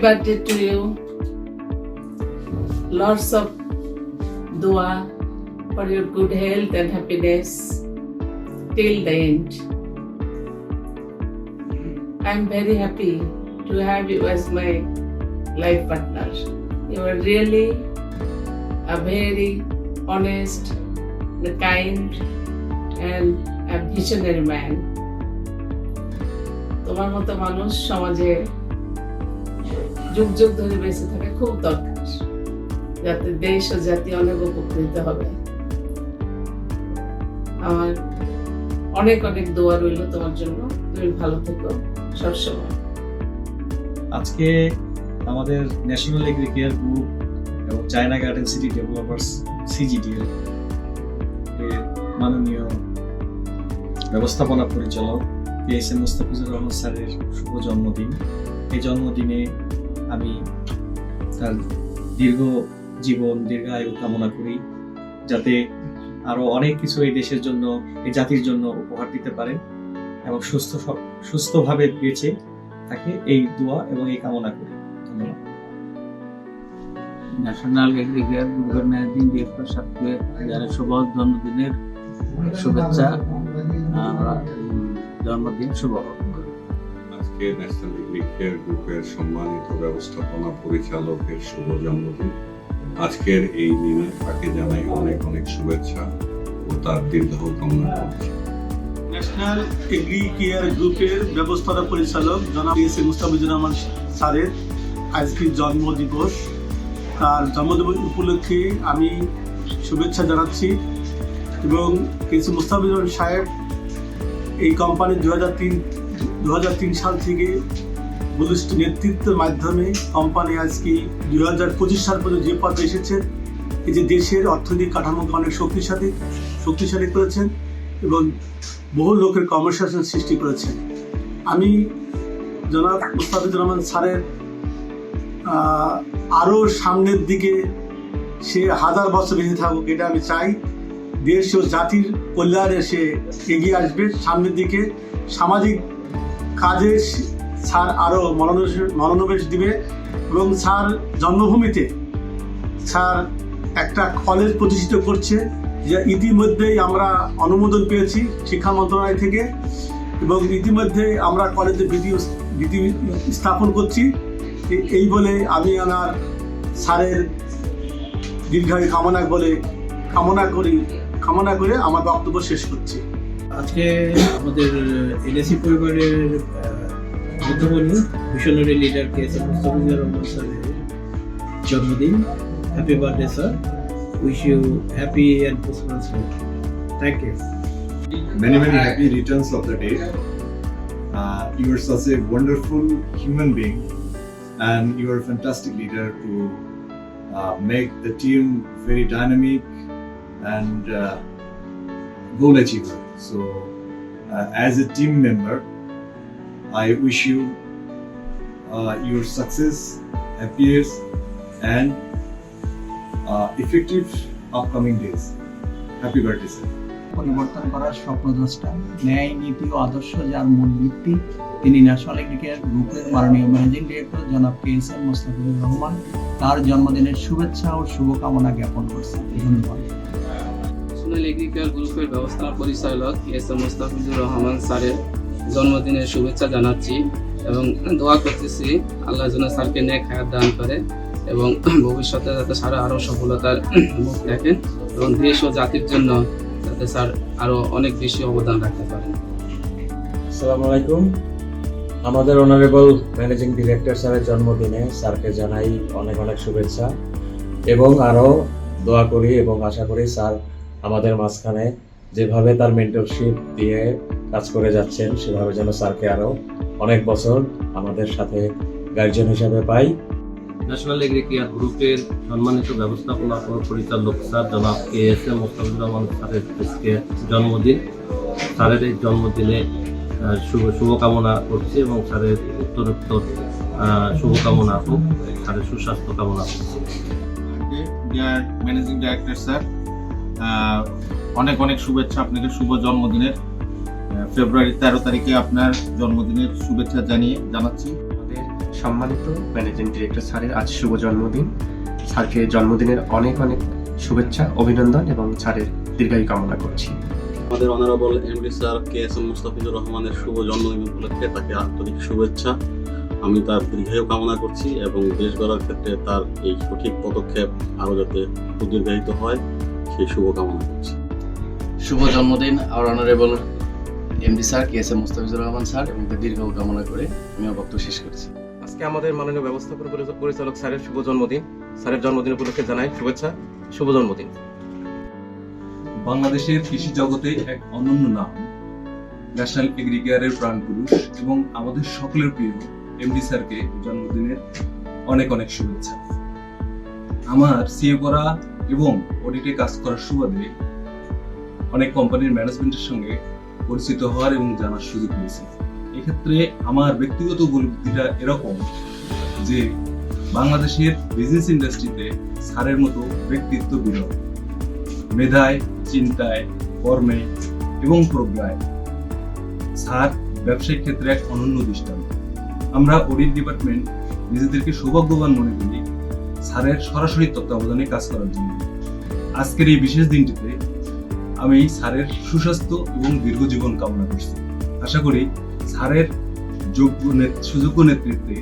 birthday to you. Lots of dua for your good health and happiness till the end. I'm very happy to have you as my life partner. You are really a very honest, the kind, and a visionary man. তোমার মতো মানুষ সমাজে যুগ যুগ ধরে বেঁচে থাকা খুব দরকার। যাতে দেশ ও জাতি অনেক উপকৃত হবে। আমার অনেক অনেক দোয়া রইল তোমার জন্য। তুমি ভালো থেকো, সবসময়। আজকে আমাদের ন্যাশনাল এগ্রি কেয়ার গ্রুপ এবং China Garden City Developers CGDL এর মাননীয় ব্যবস্থাপনা পরিচালক এস এম মোস্তাফিজুর রহমান স্যারের শুভ জন্মদিন। এই জন্মদিনে আমি তার দীর্ঘ জীবন, দীর্ঘায়ু কামনা করি, যাতে আরও অনেক কিছু এই দেশের জন্য, এই জাতির জন্য উপহার দিতে পারেন এবং সুস্থ সুস্থভাবে বেঁচে থাকে। এই দোয়া এবং এই কামনা করি। ধন্যবাদ। ন্যাশনাল ডিরেক্টর সাথে যারা শুভ জন্মদিনের শুভেচ্ছা জন্মদিন শুভ হোক। আজকে ন্যাশনাল গ্রুপের সম্মানিত ব্যবস্থাপনা পরিচালকের শুভ জন্মদিন আজকের এই দিনে তাকে জানাই অনেক অনেক শুভেচ্ছা ও তার দীর্ঘায়ু কামনা করছি। ন্যাশনাল এগ্রি কেয়ার গ্রুপের ব্যবস্থাপনা পরিচালক জনাব এস স্যারের আজকের জন্মদিবস। তার জন্মদিবস উপলক্ষে আমি শুভেচ্ছা জানাচ্ছি এবং এস মুস্তাফিজুর সাহেব এই কোম্পানি দু হাজার তিন দু হাজার তিন সাল থেকে বলিষ্ঠ নেতৃত্বের মাধ্যমে কোম্পানি আজকে দু হাজার পঁচিশ সাল পর্যন্ত যে পথে এসেছে এই যে দেশের অর্থনৈতিক কাঠামোকে অনেক শক্তিশালী শক্তিশালী করেছেন এবং বহু লোকের কর্মসংস্থান সৃষ্টি করেছেন। আমি জনাব মুস্তাফিজুর রহমান স্যারের আরও সামনের দিকে সে হাজার বছর বেঁচে থাকুক, এটা আমি চাই। দেশ ও জাতির কল্যাণে সে এগিয়ে আসবে, সামনের দিকে সামাজিক কাজে স্যার আরও মনোনিবেশ মনোনিবেশ দিবে এবং স্যার জন্মভূমিতে স্যার একটা কলেজ প্রতিষ্ঠিত করছে যা ইতিমধ্যেই আমরা অনুমোদন পেয়েছি শিক্ষা মন্ত্রণালয় থেকে এবং ইতিমধ্যে আমরা কলেজে বিধি বিধি স্থাপন করছি। এই বলে আমি আমার স্যারের দীর্ঘায়ু কামনা বলে কামনা করি, কামনা করে আমার বক্তব্য শেষ করছি। আজকে আমাদের এনএসি পরিবারের মধ্যমণি missionary leader K S M Mustafizur Rahman স্যারের জন্মদিন happy birthday sir wish you happy and prosperous thank you many many happy returns of the day uh, you are such a wonderful human being and you are a fantastic leader to uh, make the team very dynamic and uh, goal achiever so uh, as a team member i wish you uh, your success happiness and uh, effective upcoming days. Happy birthday sir. পরিবর্তন করার স্বপ্নদ্রষ্টা ন্যায় নীতি ও আদর্শ যার মূল ভিত্তি তিনি national agriculture গ্রুপের মাননীয় ম্যানেজিং ডিরেক্টর জনাব K S M Mostafizur Rahman তার জন্মদিনের শুভেচ্ছা ও শুভকামনা জ্ঞাপন করছেন। ধন্যবাদ। ন্যাশনাল এগ্রিকালচার গ্রুপের ব্যবস্থাপনা পরিচালক এস এম মুস্তাফিজুর রহমান স্যারের জন্মদিনের শুভেচ্ছা জানাচ্ছি এবং দোয়া করতেছি আল্লাহ যেন স্যারকে নেক হায়াত দান করে এবং ভবিষ্যতে যাতে স্যার আরও সফলতার মুখ দেখেন এবং দেশ ও জাতির জন্য যাতে স্যার আরও অনেক বেশি অবদান রাখতে পারেন আসসালামু আলাইকুম। আমাদের অনারেবল ম্যানেজিং ডিরেক্টর স্যারের জন্মদিনে স্যারকে জানাই অনেক অনেক শুভেচ্ছা এবং আরও দোয়া করি এবং আশা করি স্যার আমাদের মাঝখানে যেভাবে তার মেন্টরশিপ দিয়ে কাজ করে যাচ্ছেন সেভাবে যেন স্যারকে আরও অনেক বছর আমাদের সাথে গার্জিয়ান হিসাবে পাই। ন্যাশনাল এগ্রিকেয়ার গ্রুপের সম্মানিত ব্যবস্থাপনা পরিচালক স্যার জনাব K S M Mostafizur Rahman স্যারের আজকে জন্মদিন। স্যারের এই জন্মদিনে আহ, শুভ শুভকামনা করছি এবং স্যারের উত্তরোত্তর আহ, শুভকামনা হোক স্যারের সুস্বাস্থ্য কামনা করছি। ম্যানেজিং ডাইরেক্টর স্যার অনেক অনেক শুভেচ্ছা আপনাকে শুভ জন্মদিনের ফেব্রুয়ারি তেরো তারিখে আপনার জন্মদিনের শুভেচ্ছা জানিয়ে জানাচ্ছি। আমাদের সম্মানিত ম্যানেজিং ডিরেক্টর স্যারের আজ শুভ জন্মদিন। স্যারকে জন্মদিনের অনেক অনেক শুভেচ্ছা অভিনন্দন এবং স্যারের দীর্ঘায়ু কামনা করছি। আমাদের honourable MD sir K S M Mustafizur রহমানের শুভ জন্মদিন উপলক্ষে তাকে আন্তরিক শুভেচ্ছা। আমি তার দীর্ঘায়ু কামনা করছি এবং দেশ গড়ার ক্ষেত্রে তার এই সঠিক পদক্ষেপ আরও যাতে সুদীর্ঘায়িত হয়। সেই শুভ কামনা করছি। শুভ জন্মদিন আর honourable MD sir K S M Mustafizur Rahman sir এবং তার দীর্ঘ কামনা করে আমি বক্তব্য শেষ করছি। আজকে আমাদের মাননীয় ব্যবস্থাপনা পরিচালক- পরিচালক স্যারের শুভ জন্মদিন। স্যারের জন্মদিন উপলক্ষে জানাই শুভেচ্ছা। শুভ জন্মদিন। বাংলাদেশের কৃষি জগতে এক অনন্য নাম ন্যাশনাল এগ্রিকেয়ারের প্রাণ পুরুষ এবং আমাদের সকলের প্রিয় এমডি স্যারকে জন্মদিনের অনেক অনেক শুভেচ্ছা। আমার সিএ করা এবং অডিটে কাজ করার সুবাদে অনেক কোম্পানির ম্যানেজমেন্টের সঙ্গে পরিচিত হওয়ার এবং জানার সুযোগ হয়েছে এক্ষেত্রে আমার ব্যক্তিগত উপলব্ধিটা এরকম যে বাংলাদেশের বিজনেস ইন্ডাস্ট্রিতে স্যারের মতো ব্যক্তিত্ব বিরল। মেধায়, চিন্তায়, কর্মে এবং প্রজ্ঞায় স্যার ব্যবসায়িক ক্ষেত্রে এক অনন্য দৃষ্টান্ত। আমরা অডিট ডিপার্টমেন্ট নিজেদেরকে সৌভাগ্যবান মনে করি স্যারের সরাসরি তত্ত্বাবধানে কাজ করার জন্য। আজকের এই বিশেষ দিনটিতে আমি স্যারের সুস্বাস্থ্য এবং দীর্ঘ জীবন কামনা করছি। আশা করি স্যারের যোগ্য নেত- সুযোগ্য নেতৃত্বে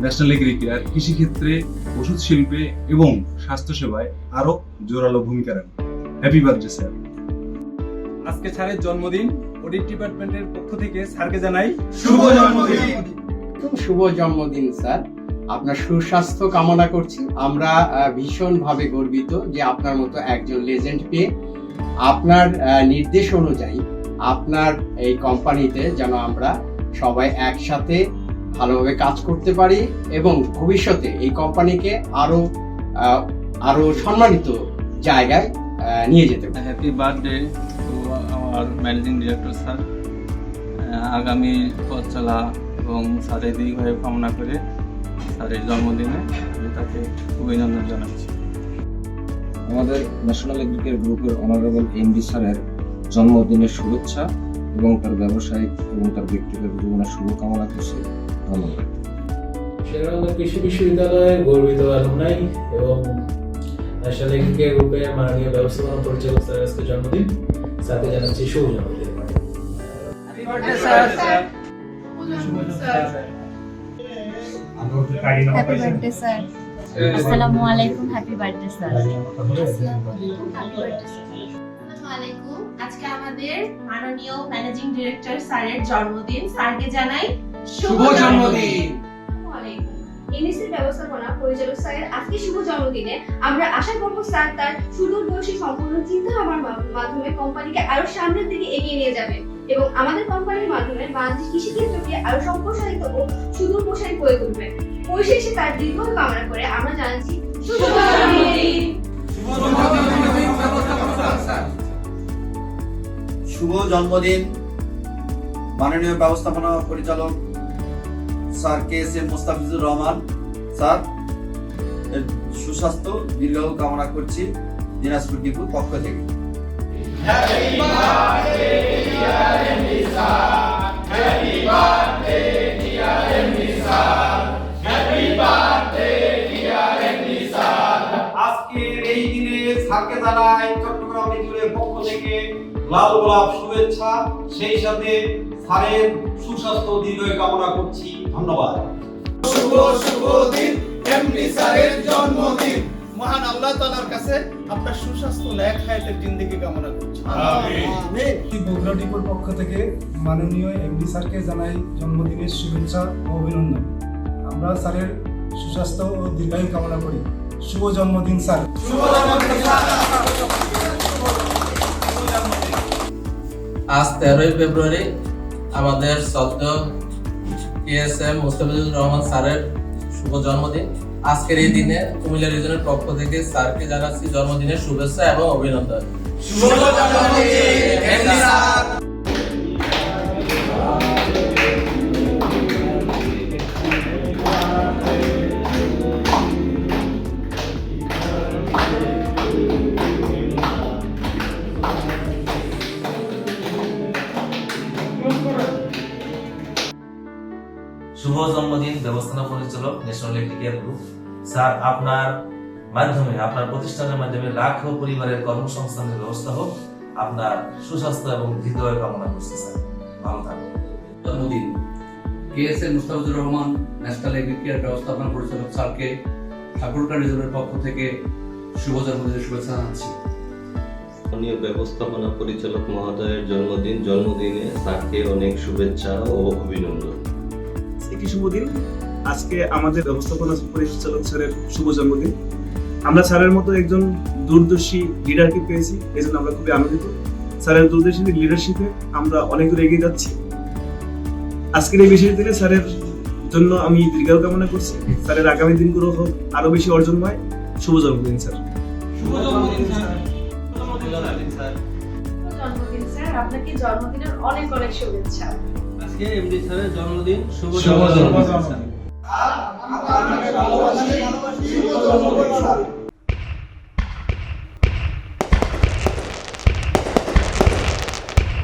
ন্যাশনাল এগ্রিকেয়ার কৃষিক্ষেত্রে ওষুধ শিল্পে এবং স্বাস্থ্যসেবায় আরও জোরালো ভূমিকা রাখবে। হ্যাপি বার্থডে স্যার আজকে স্যারের জন্মদিন। অডিট ডিপার্টমেন্টের পক্ষ থেকে স্যারকে জানাই শুভ জন্মদিন। খুব শুভ জন্মদিন স্যার। আপনার সুস্বাস্থ্য কামনা করছি। আমরা ভীষণভাবে গর্বিত যে আপনার মতো একজন লেজেন্ড পেয়ে আপনার নির্দেশ অনুযায়ী আপনার এই কোম্পানিতে যেন আমরা সবাই একসাথে ভালোভাবে কাজ করতে পারি এবং ভবিষ্যতে এই কোম্পানিকে আরও আরও সম্মানিত জায়গায় নিয়ে যেতে পারি। হ্যাপি বার্থডে আমার ম্যানেজিং ডিরেক্টর স্যার আগামী পথ চলা এবং স্যারের দীর্ঘায়ু কামনা করে স্যারের জন্মদিনে আমি তাকে অভিনন্দন জানাচ্ছি। আমাদের ন্যাশনাল এগ্রিকেয়ার গ্রুপের অনারেবল এমডি স্যারের জন্মদিনের শুভেচ্ছা এবং তার ব্যবসায়িক এবং তার ব্যক্তিগত জীবনের শুভকামনা করছি। ধন্যবাদ। শেরাবাংলা কৃষি বিশ্ববিদ্যালয়ের গর্বিত অ্যালুমনাই এবং ন্যাশনাল এগ্রিকেয়ার গ্রুপের মাননীয় ব্যবস্থাপনা পরিচালক স্যার আজকে জন্মদিন। স্যারকে জানাচ্ছি শুভ জন্মদিন। হ্যাপি বার্থডে স্যার আসসালামু আলাইকুম হ্যাপি বার্থডে স্যার আলাইকুম। আজকে আমাদের মাননীয় ম্যানেজিং ডিরেক্টর স্যারের জন্মদিন। স্যারকে জানাই শুভ জন্মদিন। এনএসির ব্যবস্থাপনা পরিচালক স্যারের আজকে শুভ জন্মদিনে আমরা আশা করব স্যার তার সুদূরদর্শী সম্পূর্ণ চিন্তা ভাবনার মা- মাধ্যমে কোম্পানিকে আরও সামনের দিকে এগিয়ে নিয়ে যাবেন এবং আমাদের কোম্পানির মাধ্যমে বাণিজ্যিক কৃষি ক্ষেত্রকে আরও সম্প্রসারিত ও সুদূর প্রসারী করে তুলবেন পরিশেষে তার দীর্ঘ কামনা করে আমরা জানাচ্ছি শুভ জন্মদিন। মাননীয় ব্যবস্থাপনা পরিচালক sir K S M Mostafizur Rahman. Sir সুস্বাস্থ্য দীর্ঘ কামনা করছি দিনাজপুর ডিপুর পক্ষ থেকে। লাল গোলাপ শুভেচ্ছা। সেই সাথে স্যারের সুস্বাস্থ্য দীর্ঘ কামনা করছি। ধন্যবাদ। শুভ শুভ দিন। এমডি স্যারের জন্মদিন। মহান আল্লাহ তাআলার কাছে আপনার সুস্বাস্থ্য ন্যাক হায়াতের জিন্দেগি কামনা করছি। আমিন। বগুড়া ডিপোর পক্ষ থেকে মাননীয় এমডি স্যারকে জানাই জন্মদিনের শুভেচ্ছা ও অভিনন্দন। আমরা স্যারের সুস্বাস্থ্য ও দীর্ঘায়ু কামনা করি। শুভ জন্মদিন স্যার। শুভ জন্মদিন স্যার। আজ তেরোই ফেব্রুয়ারি আমাদের সদ্য পিএসএম মুস্তাফিজুর রহমান স্যারের শুভ জন্মদিন। আজকের এই দিনে কুমিল্লা রিজনের পক্ষ থেকে স্যারকে জানাচ্ছি জন্মদিনের শুভেচ্ছা এবং অভিনন্দন। স্যার আপনার মাধ্যমে আপনার প্রতিষ্ঠানের মাধ্যমে লাখো পরিবারের কর্মসংস্থানের ব্যবস্থা হোক। আপনার সুস্বাস্থ্য এবং হৃদয় কামনা করছি স্যার। ভালো থাকবেন জন্মদিন K S A Mustafizur Rahman National Agricare ব্যবস্থাপনা পরিচালক স্যারকে ঠাকুরকার রিজনের পক্ষ থেকে শুভ জন্মদিনের শুভেচ্ছা জানাচ্ছি। মাননীয় ব্যবস্থাপনা পরিচালক মহোদয়ের জন্মদিন জন্মদিনে স্যারকে অনেক শুভেচ্ছা ও অভিনন্দন। একটি শুভ দিন। আজকে আমাদের ব্যবস্থাপনা পরিচালক স্যারের শুভ জন্মদিন। আমরা স্যারের মতো একজন দূরদর্শী লিডারকে পেয়েছি এই জন্য আমরা খুবই আনন্দিত। স্যারের দূরদর্শী লিডারশিপে আমরা অনেক দূর এগিয়ে যাচ্ছি। আজকের এই বিশেষ দিনে স্যারের জন্য আমি দীর্ঘায়ু কামনা করছি। স্যারের আগামী দিনগুলো হোক আরও বেশি অর্জনময়। শুভ জন্মদিন স্যার। জন্মদিন স্যার। আপনাকে জন্মদিনের অনেক অনেক শুভেচ্ছা। আজকে এমডি স্যারের জন্মদিন শুভ শুভ জন্মদিন, জন্মদিন স্যার।